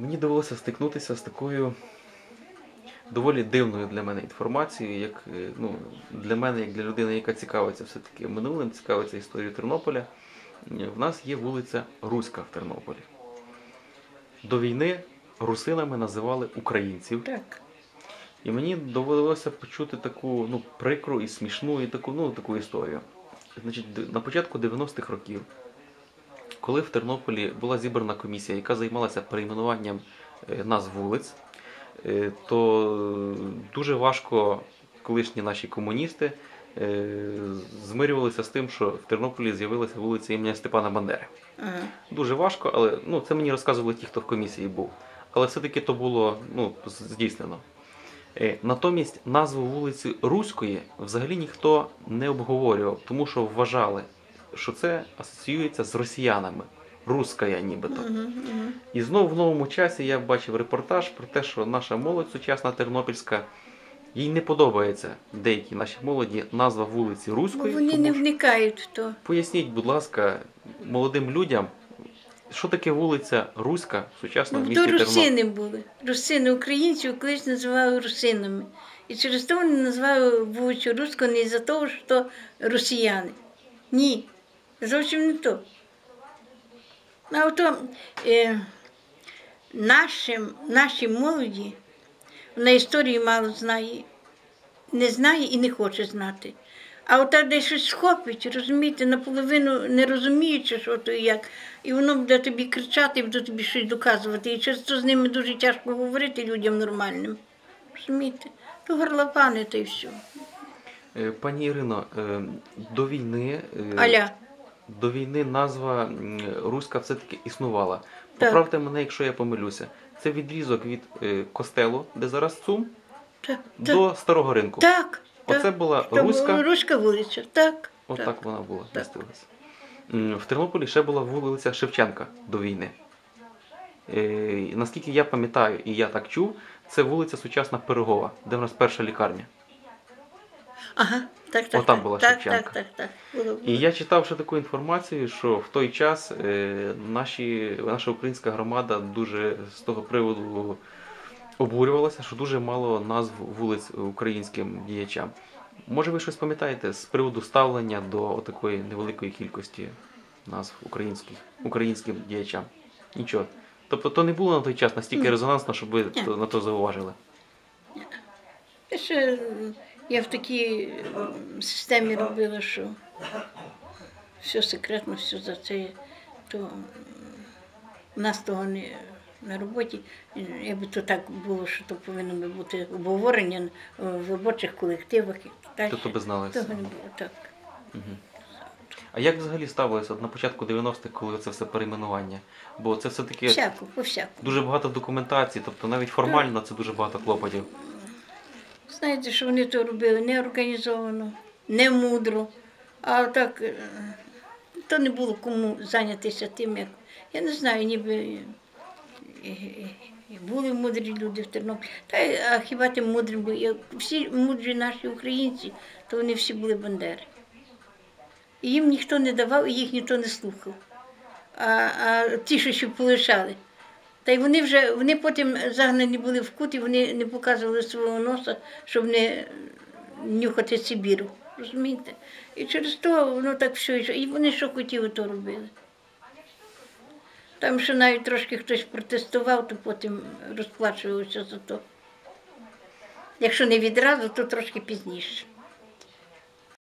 Мені довелося стикнутися з такою доволі дивною для мене інформацією, як е, ну, для мене, як для людини, яка цікавиться все-таки минулим, цікавиться історією Тернополя. В нас є вулиця Руська в Тернополі. До війни русинами називали українців. Так. І мені довелося почути таку ну, прикру і смішну, і таку, ну, таку історію. Значить, на початку 90-х років, коли в Тернополі була зібрана комісія, яка займалася перейменуванням е, назв вулиць, е, то дуже важко колишні наші комуністи е, змирювалися з тим, що в Тернополі з'явилася вулиця імені Степана Бандери. Ага. Дуже важко, але ну, це мені розказували ті, хто в комісії був. Але все-таки то було ну, здійснено. Натомість назву вулиці Руської взагалі ніхто не обговорював, тому що вважали, що це асоціюється з росіянами. Руская нібито. Мгм, мгм. І знову в новому часі я бачив репортаж про те, що наша молодь сучасна тернопільська, їй не подобається деякій нашій молоді назва вулиці Бо вони тому не вникають в то. Поясніть, будь ласка, молодим людям, що таке вулиця Руська в сучасному Ну, місті то Тернопіль? русини були. Русини українців колись називали русинами. І через то вони називали вулицю Руську не із-за того, що росіяни. Ні, зовсім не то. А ото е, нашим, нашій молоді вона історії мало знає, не знає і не хоче знати. А ота десь щось схопить, розумієте, наполовину не розуміючи, що то і як, і воно буде тобі кричати, і буде тобі щось доказувати. І через то з ними дуже тяжко говорити людям нормальним. Розумієте? То горлопани, то й все. Е, Пані Ірино, е, до війни, е, Аля. До війни назва Руська все-таки існувала. Так. Поправте мене, якщо я помилюся. Це відрізок від е, костелу, де зараз ЦУМ, Так, до старого ринку. так. Оце так. була Руська, Руська вулиця, так. отак так. вона була, містилася. В Тернополі ще була вулиця Шевченка до війни. Е, Наскільки я пам'ятаю, і я так чув, це вулиця Сучасна Пирогова, де в нас перша лікарня. Ага, так, так. Отам так, була так, Шевченка. так, так, так. Було, було. І я читав ще таку інформацію, що в той час е, наші, наша українська громада дуже з того приводу обурювалася, що дуже мало назв вулиць українським діячам. Може, ви щось пам'ятаєте з приводу ставлення до такої невеликої кількості назв українських, українським діячам? Нічого. Тобто то не було на той час настільки резонансно, щоб ви Ні. то- на то зауважили. Я я в такій системі робила, що все секретно, все за це. То у нас того не на роботі. Якби то так було, що то повинно би бути обговорення в робочих колективах і так. Тобто ви знали. Того не було так. А як взагалі ставилося на початку 90-х, коли це все перейменування? Бо це все-таки по дуже багато документації, тобто навіть формально це дуже багато клопотів. Знаєте, що вони то робили не організовано, не мудро, а так е, то не було кому зайнятися тим, як. Я не знаю, ніби і- і були мудрі люди в Тернополі. Та а хіба ти мудрі були? Всі мудрі наші українці, то вони всі були бандери. І їм ніхто не давав, і їх ніхто не слухав. А, а ті, що ще полишали. Та й вони вже вони потім загнані були в кут, і вони не показували свого носа, щоб не нюхати Сибіру. Розумієте? І через то воно так все йшло. І вони що хотіли, то робили. Там ще навіть трошки хтось протестував, то потім розплачувався за то. Якщо не відразу, то трошки пізніше.